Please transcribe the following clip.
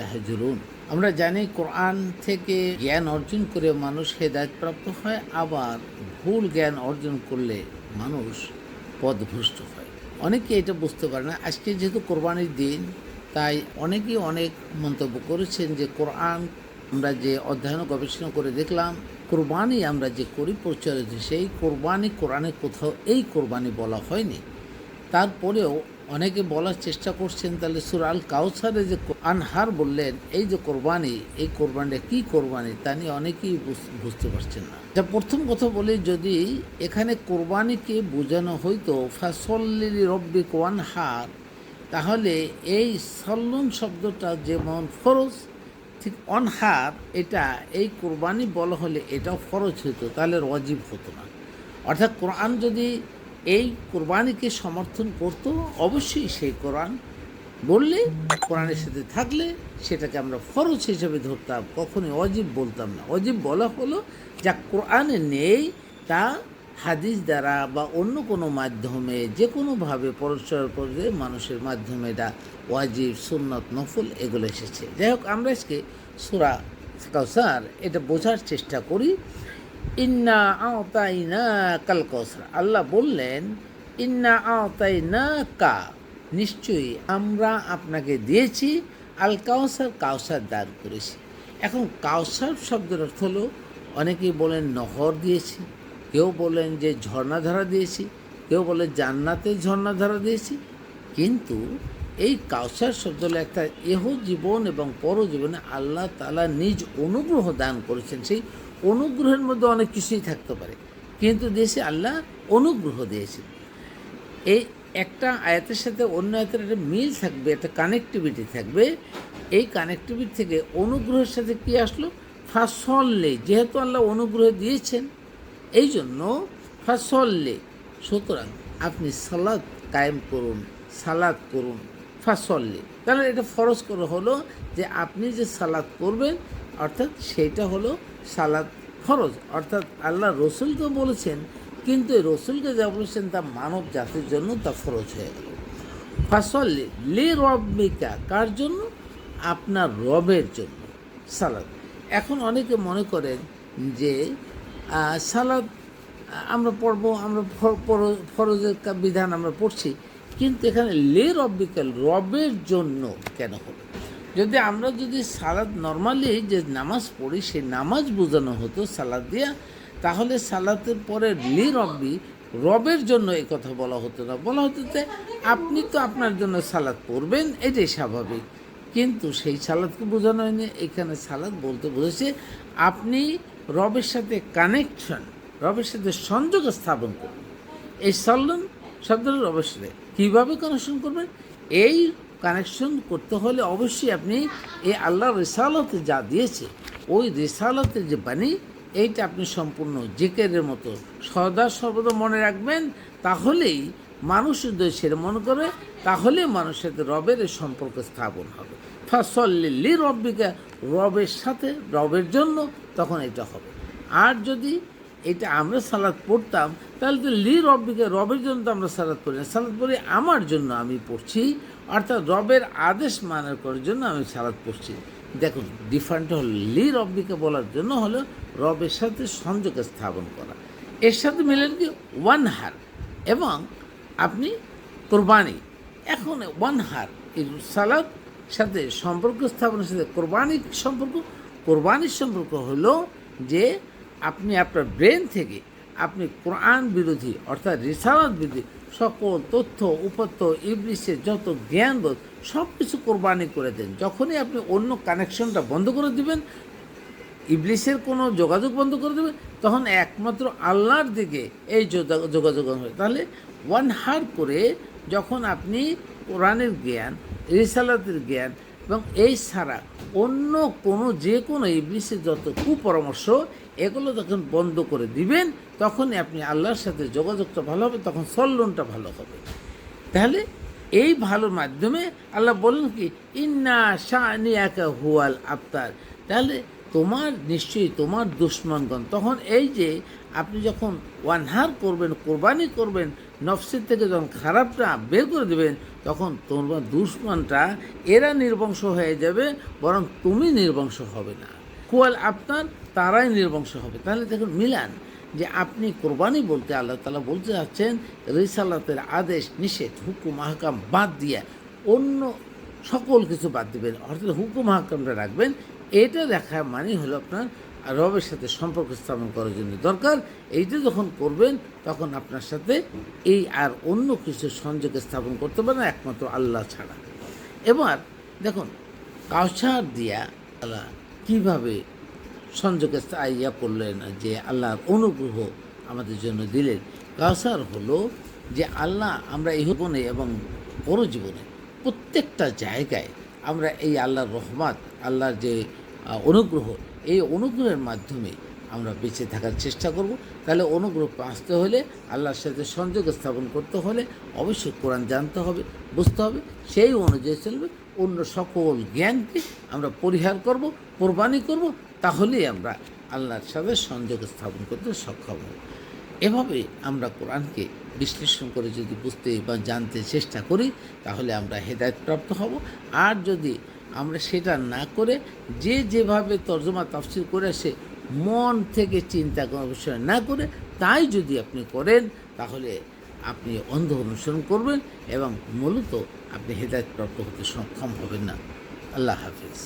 হাজরুন। আমরা জানি কোরআন থেকে জ্ঞান অর্জন করে মানুষ হেদায়তপ্রাপ্ত হয়, আবার ভুল জ্ঞান অর্জন করলে মানুষ পদভ্রষ্ট হয়। অনেকে এটা বুঝতে পারে না। আজকে যেহেতু কোরবানির দিন, তাই অনেকেই অনেক মন্তব্য করেছেন যে কোরআন আমরা যে অধ্যয়ন গবেষণা করে দেখলাম, কোরবানি আমরা যে করি প্রচলিত, সেই কোরবানি কোরআনে কোথাও এই কোরবানি বলা হয়নি। তারপরেও অনেকে বলার চেষ্টা করছেন, তাহলে সুরাল কাউসারে যে আনহার বললেন, এই যে কোরবানি, এই কোরবানিটা কি কোরবানি? তা নিয়ে অনেকেই বুঝ- বুঝতে পারছেন না। যা প্রথম কথা বলি, যদি এখানে কোরবানিকে বোঝানো হইতো, ফাসল্লি রব্বি হার তাহলে এই সল্লন শব্দটা যেমন ফরজ, ঠিক অনহার, এটা এই কোরবানি বলা হলে এটাও ফরজ হতো তাহলে অজীব হতো না। অর্থাৎ কোরআন যদি এই কোরবানিকে সমর্থন করত, অবশ্যই সেই কোরআন বললে, কোরআনের সাথে থাকলে সেটাকে আমরা ফরজ হিসেবে ধরতাম, কখনোই অজীব বলতাম না। অজীব বলা হলো, যা কোরআনে নেই, তা হাদিস দ্বারা বা অন্য কোনো মাধ্যমে যে কোনোভাবে পরস্পর করে মানুষের মাধ্যমে এটা ওয়াজিব সুন্নত, নফল, এগুলো এসেছে। যাই হোক, আমরা আজকে সুরা কাউসার এটা বোঝার চেষ্টা করি। ইন্না আওতাইনা কাল কৌসার আল্লাহ বললেন ইন্না আওতাই না কা নিশ্চয়ই আমরা আপনাকে দিয়েছি আল কাউসার কাউসার দান করেছি। এখন কাউসার শব্দের অর্থ হলো, অনেকেই বলেন নহর দিয়েছি, কেউ বলেন যে ঝর্ণাধারা দিয়েছি, কেউ বলে জান্নাতের ঝর্ণাধারা দিয়েছি। কিন্তু এই কাউসার শব্দ হলো একটা এহ জীবন এবং পরজীবনে আল্লাহ তালা নিজ অনুগ্রহ দান করেছেন। সেই অনুগ্রহের মধ্যে অনেক কিছুই থাকতে পারে। কিন্তু দেশে আল্লাহ অনুগ্রহ দিয়েছে এই একটা আয়াতের সাথে অন্য আয়াতের একটা মিল থাকবে, একটা কানেক্টিভিটি থাকবে। এই কানেক্টিভিটি থেকে অনুগ্রহের সাথে কি আসলো? ফাসল্লে, যেহেতু আল্লাহ অনুগ্রহ দিয়েছেন এই জন্য ফাসল্লে। সুতরাং আপনি সালাদ কায়েম করুন সালাদ করুন, ফাসল্লে। তাহলে এটা ফরজ করে হলো যে আপনি যে সালাদ করবেন, অর্থাৎ সেইটা হলো সালাদ ফরজ। অর্থাৎ আল্লাহ রসুলকে বলেছেন, কিন্তু এই রসুলকে যা বলেছেন তা মানব জাতির জন্য তা ফরজ হয়ে গেল। ফাসল্লি লি রব্বিকা, কার জন্য? আপনার রবের জন্য। সালাদ। এখন অনেকে মনে করেন যে সালাদ, আমরা পড়ব, আমরা ফর- ফর- ফরজের বিধান আমরা পড়ছি, কিন্তু এখানে লে রব্বিকাল রবের জন্য কেন হলো যদি আমরা যদি সালাদ নর্মালি যে নামাজ পড়ি, সেই নামাজ বোঝানো হতো সালাদ দিয়া, তাহলে সালাতের পরে লি রব্বি, রবের জন্য এই কথা বলা হতো না। বলা হতো যে আপনি তো আপনার জন্য সালাদ পড়বেন, এটাই স্বাভাবিক। কিন্তু সেই সালাদকে বোঝানো হয়নি। এখানে সালাদ বলতে বুঝেছে আপনি রবের সাথে কানেকশন রবের সাথে সংযোগ স্থাপন করুন। এই সল্লন শব্দটা রবের সাথে কীভাবে কানেকশন করবেন? এই কানেকশন করতে হলে অবশ্যই আপনি এই আল্লাহ রেসালতে যা দিয়েছে, ওই রেসালতের যে বাণী, এইটা আপনি সম্পূর্ণ জিকেরের মতো সদা সর্বদা মনে রাখবেন। তাহলেই মানুষ যদি সেটা মনে করে তাহলে মানুষের সাথে রবের সম্পর্ক স্থাপন হবে। ফাসল্লি রব্বিকা, রবের সাথে, রবের জন্য তখন এটা হবে। আর যদি এটা আমরা সালাদ পড়তাম, তাহলে তো লি রব্বিকে, রবের জন্য তো আমরা সালাদ পড়ি না। সালাদ পড়ি আমার জন্য আমি পড়ছি, অর্থাৎ রবের আদেশ মানার করার জন্য আমি সালাদ পড়ছি। দেখুন ডিফারেন্ট হল লি রব্বিকে বলার জন্য হলো রবের সাথে সংযোগ স্থাপন করা। এর সাথে মিলেন কি? ওয়ান হার এবং আপনি কোরবানি। এখন ওয়ান হার এই সালাদ সাথে সম্পর্ক স্থাপনের সাথে কোরবানির সম্পর্ক। কোরবানির সম্পর্ক হলো যে আপনি আপনার ব্রেন থেকে আপনি কোরআন বিরোধী অর্থাৎ রিসালাত বিরোধী সকল তথ্য উপাত্ত ইবলিসের যত জ্ঞানবোধ সব কিছু কোরবানি করে দেন। যখনই আপনি অন্য কানেকশনটা বন্ধ করে দিবেন ইবলিশের কোনো যোগাযোগ বন্ধ করে দেবে তখন একমাত্র আল্লাহর দিকে এই যোগা- যোগাযোগ হবে। তাহলে ওয়ান হার করে যখন আপনি কোরআনের জ্ঞান, রিসালাতের জ্ঞান এবং এই ছাড়া অন্য কোনো যে কোনো ইবলিশের যত কুপরামর্শ এগুলো যখন বন্ধ করে দিবেন তখনই আপনি আল্লাহর সাথে যোগাযোগটা ভালো হবে, তখন সল্লনটা ভালো হবে। তাহলে এই ভালোর মাধ্যমে আল্লাহ বলেন কি, ইন্না শানিয়াকা হুয়াল আফতার তাহলে তোমার, নিশ্চয়ই তোমার দুশ্মনগণ, তখন এই যে আপনি যখন ওয়ানহার করবেন, কোরবানি করবেন, নফসের থেকে যখন খারাপটা বের করে দেবেন, তখন তোমার দুশ্মনটা এরা নির্বংশ হয়ে যাবে, বরং তুমি নির্বংশ হবে না। কোয়াল আপনার তারাই নির্বংশ হবে। তাহলে দেখুন, মিলান, যে আপনি কোরবানি বলতে আল্লাহ তালা বলতে যাচ্ছেন, রিসালাতের আদেশ, নিষেধ, হুকুম, আহকাম বাদ দিয়ে অন্য সকল কিছু বাদ দিবেন। অর্থাৎ হুকুম হাকামটা রাখবেন। এটা দেখা মানে হলো আপনার রবের সাথে সম্পর্ক স্থাপন করার জন্য দরকার। এইটা যখন করবেন, তখন আপনার সাথে এই আর অন্য কিছু সংযোগ স্থাপন করতে পারেন একমাত্র আল্লাহ ছাড়া। এবার দেখুন, কাউসার দিয়া আল্লাহ কীভাবে সংযোগে আইয়া করলেন যে আল্লাহর অনুগ্রহ আমাদের জন্য দিলেন? কাসার হলো যে আল্লাহ আমরা এই জীবনে এবং পরজীবনে প্রত্যেকটা জায়গায় আমরা এই আল্লাহর রহমাত, আল্লাহর যে অনুগ্রহ, এই অনুগ্রহের মাধ্যমে আমরা বেঁচে থাকার চেষ্টা করব। তাহলে অনুগ্রহ আসতে হলে আল্লাহর সাথে সংযোগ স্থাপন করতে হলে অবশ্যই কোরআন জানতে হবে, বুঝতে হবে। সেই অনুযায়ী চলবে। অন্য সকল জ্ঞানকে আমরা পরিহার করব, কোরবানি করব, তাহলেই আমরা আল্লাহর সাথে সংযোগ স্থাপন করতে সক্ষম হব। এভাবে আমরা কোরআনকে বিশ্লেষণ করে যদি বুঝতে বা জানতে চেষ্টা করি, তাহলে আমরা হেদায়তপ্রাপ্ত হব। আর যদি আমরা সেটা না করে যে যেভাবে তর্জমা, তাফসির করে আসে মন থেকে চিন্তা গবেষণা না করে তাই যদি আপনি করেন, তাহলে আপনি অন্ধ অনুসরণ করবেন এবং মূলত আপনি হেদায়তপ্রাপ্ত হতে সক্ষম হবেন না। আল্লাহ হাফিজ।